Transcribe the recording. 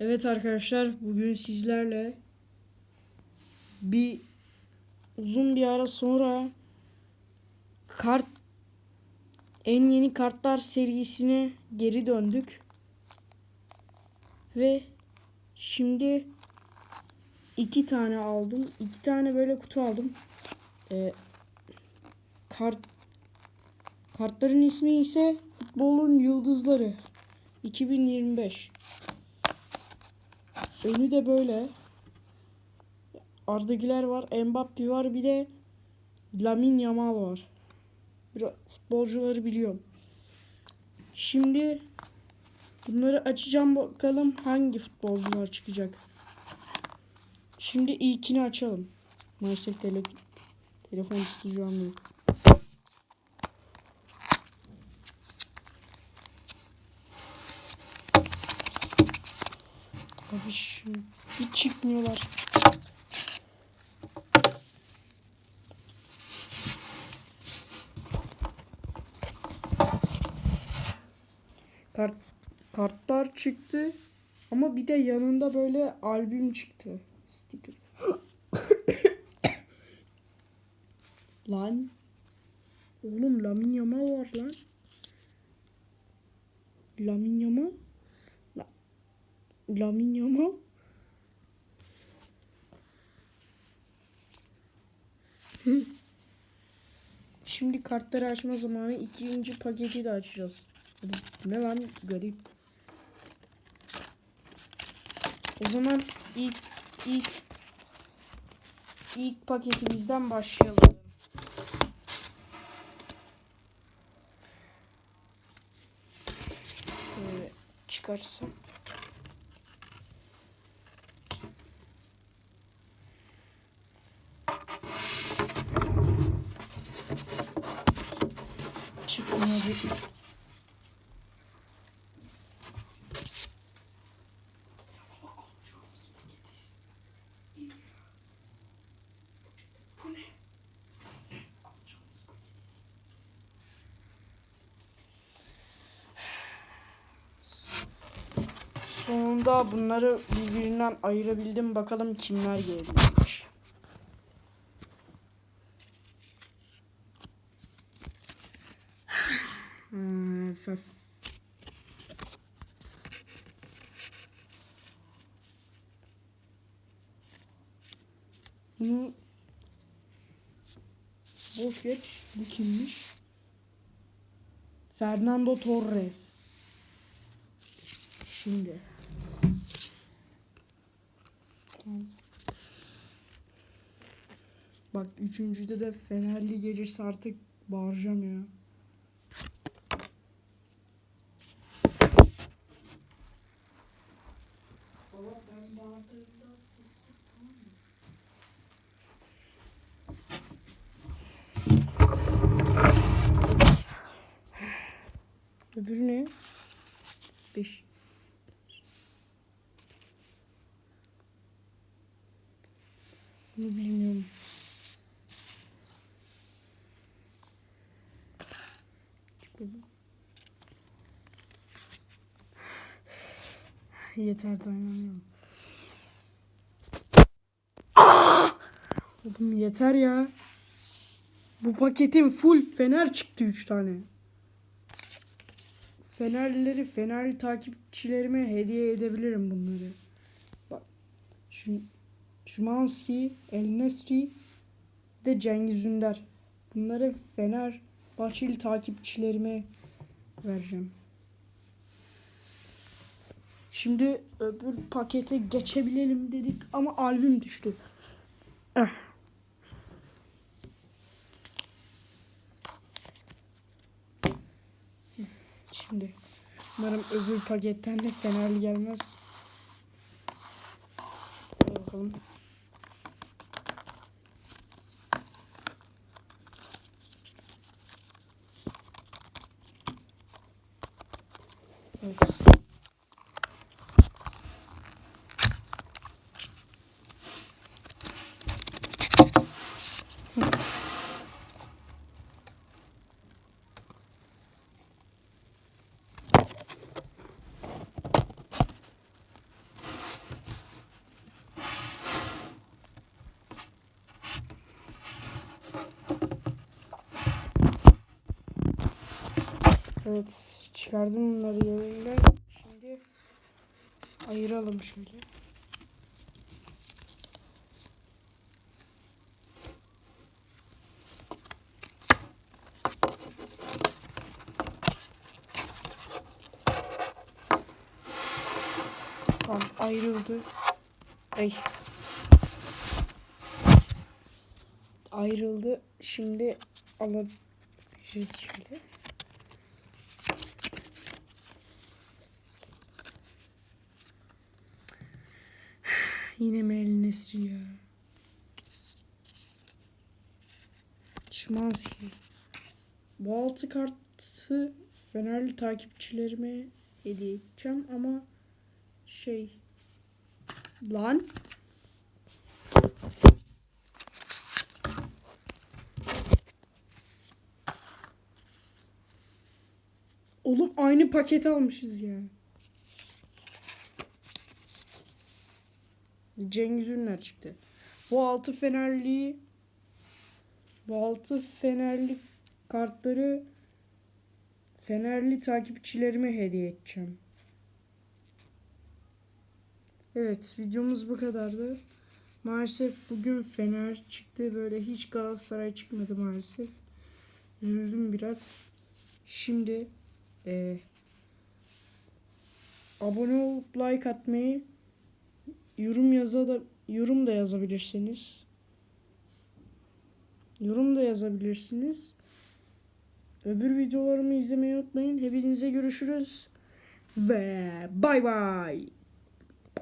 Evet arkadaşlar bugün sizlerle bir uzun bir ara sonra kart en yeni kartlar serisine geri döndük. Ve şimdi iki tane aldım. iki tane böyle kutu aldım. Ee, kart kartların ismi ise Futbolun Yıldızları 2025. Önü de böyle. Arda Güler var, Mbappe var, bir de Lamine Yamal var. Biraz futbolcuları biliyorum. Şimdi bunları açacağım bakalım hangi futbolcular çıkacak. Şimdi ilkini açalım. Maalesef tele telefon tutacağım yok. Abi hiç çıkmıyorlar. Kart, kartlar çıktı ama bir de yanında böyle albüm çıktı. Sticker. lan. Oğlum Lamin Yamal var lan. Lamin Yamal. La, Lamin. Şimdi kartları açma zamanı ikinci paketi de açacağız. Ne lan garip. O zaman ilk ilk ilk paketimizden başlayalım. Böyle. Sonunda bunları birbirinden ayırabildim. Bakalım kimler gelebilmiş. F- Bunu boş geç. Bu kimmiş? Fernando Torres. Şimdi. Bak üçüncüde de Fenerli gelirse artık bağıracağım ya. Öbürü ne? Beş. Bunu bilmiyorum. Yeter dayanamıyorum. Oğlum yeter ya. Bu paketin full fener çıktı 3 tane. Fenerlileri, Fenerli takipçilerime hediye edebilirim bunları. Bak. Şu Şimanski, El Nesri de Cengiz Ünder. Bunları Fener Bahçeli takipçilerime vereceğim. Şimdi öbür pakete geçebilelim dedik ama albüm düştü. Eh. Şimdi umarım öbür paketten de Fenerli gelmez. Bakalım. Evet. Evet çıkardım bunları yerinden. Şimdi ayıralım şöyle. Tamam ayrıldı. Ay. Ayrıldı. Şimdi alabiliriz şöyle. Yine El Nesri ya? Şimanski. Bu altı kartı Fenerli takipçilerime hediye edeceğim ama şey lan Oğlum aynı paket almışız ya. Cengiz Ünler çıktı. Bu altı Fenerli bu altı Fenerli kartları Fenerli takipçilerime hediye edeceğim. Evet videomuz bu kadardı. Maalesef bugün Fener çıktı. Böyle hiç Galatasaray çıkmadı maalesef. Üzüldüm biraz. Şimdi e, abone olup like atmayı yorum yaza da yorum da yazabilirsiniz. Yorum da yazabilirsiniz. Öbür videolarımı izlemeyi unutmayın. Hepinize görüşürüz. Ve bay bay.